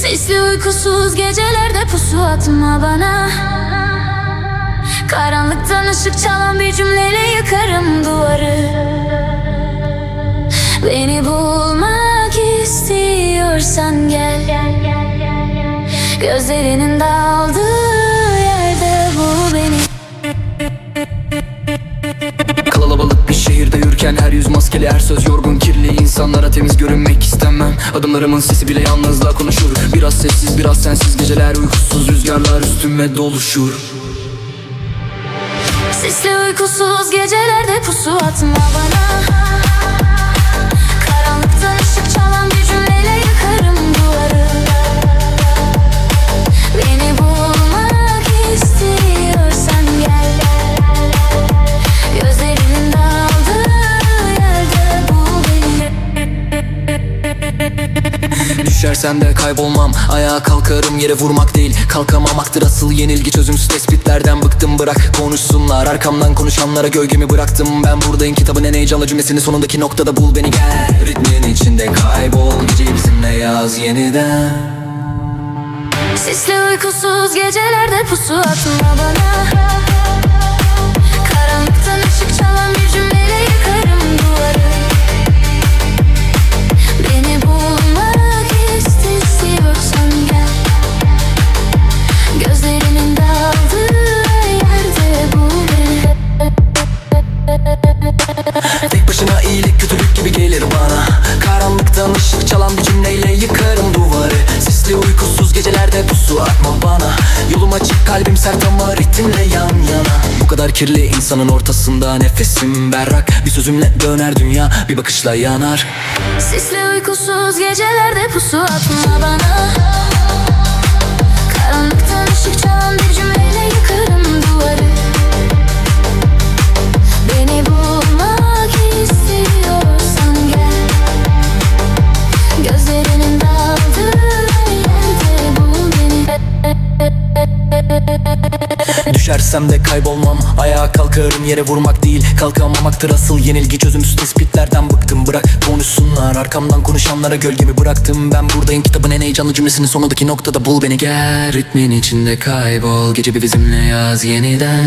Sesli uykusuz gecelerde pusu atma bana. Karanlıktan ışık çalan bir cümleyle yıkarım duvarı. Beni bulmak istiyorsan gel. Gözlerinin dağıldığı maskeli her söz yorgun kirli insanlara temiz görünmek istemem. Adımlarımın sesi bile yalnızlığa konuşur. Biraz sessiz biraz sensiz geceler uykusuz rüzgarlar üstüme doluşur. Sesli uykusuz gecelerde pusu atma bana Düşersem de kaybolmam. Ayağa kalkarım yere vurmak değil. Kalkamamaktır asıl yenilgi çözümsüz tespitlerden bıktım. Bırak Konuşsunlar arkamdan konuşanlara gölgemi bıraktım. Ben buradayım kitabın en heyecanlı cümlesinin sonundaki noktada bul beni. Gel. Ritmin içinde kaybol geceyi bizimle yaz yeniden. Sesli uykusuz gecelerde pusu atma bana çalan bir cümleyle yıkarım duvarı. Sisli uykusuz gecelerde pusu atma bana. Yolum açık kalbim sert ama ritimle yan yana. Bu kadar kirli insanın ortasında nefesim berrak. Bir sözümle döner dünya bir bakışla yanar. Sesli uykusuz gecelerde pusu atma bana Düşersem de kaybolmam. Ayağa kalkarım yere vurmak değil. Kalkamamaktır asıl yenilgi çözümsüz tespitlerden bıktım. Bırak konuşsunlar arkamdan konuşanlara gölgemi bıraktım. Ben buradayım kitabın en heyecanlı cümlesinin sonundaki noktada bul beni. Gel Ritmin içinde kaybol. Gece bir bizimle yaz yeniden